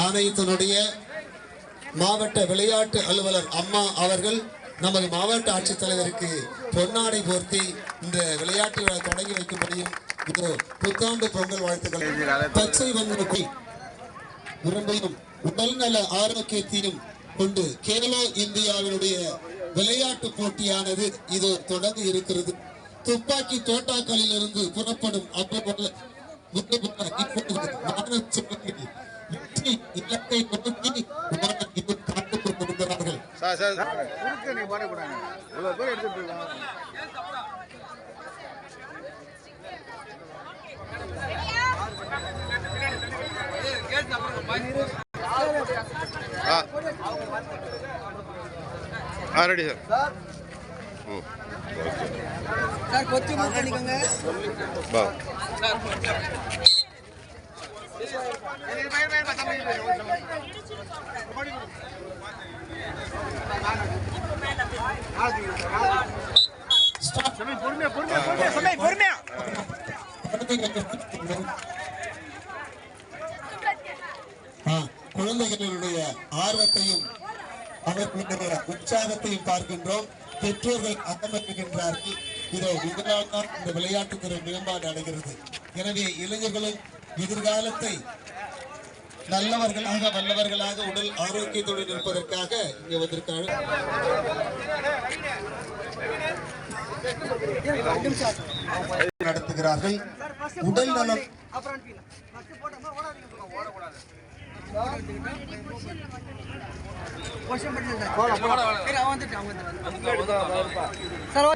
ஆணையத்தினுடைய மாவட்ட விளையாட்டு அலுவலர் அம்மா அவர்கள் நமது மாவட்ட ஆட்சித்தலைவருக்கு பொன்னாடை போர்த்தி இந்த விளையாட்டு விழா தொடங்கி வைக்கும்படியும் இதோ புத்தாண்டு பொங்கல் வாழ்த்துக்கள் பச்சை வந்தனுக்கு உடம்பையும் உடல் நல ஆரோக்கியத்தையும் கொண்டு கேரளா இந்தியாவினுடைய விளையாட்டு போட்டியானது இது தொடங்க இருக்கிறது. துப்பாக்கி தோட்டாக்களில் இருந்து புறப்படும் அப்போது இப்பொழுது இலக்கை நோக்கி கொண்டிருக்கிறார்கள் ஆ. ஆ ரெடி சார். ம் சார் கொச்சி மூவ் பண்ணிக்கோங்க பொறுமையா பொறுமையா பொறுமையா பொறுமையா குழந்தைகளுடைய ஆர்வத்தையும் அவர்களுடைய உற்சாகத்தையும் பார்க்கின்றோம். பெற்றோர்கள் அகமற்றுகின்றார்கள் இதோ இதனால் தான் இந்த விளையாட்டுத்துறை மேம்பாடு அடைகிறது. எனவே இளைஞர்களும் எதிர்காலத்தை நல்லவர்களாக வல்லவர்களாக உடல் ஆரோக்கியத்துடன் இருப்பதற்காக இங்கே வந்திருக்காங்க நடத்துகிறார்கள். உடல் நலம் சார்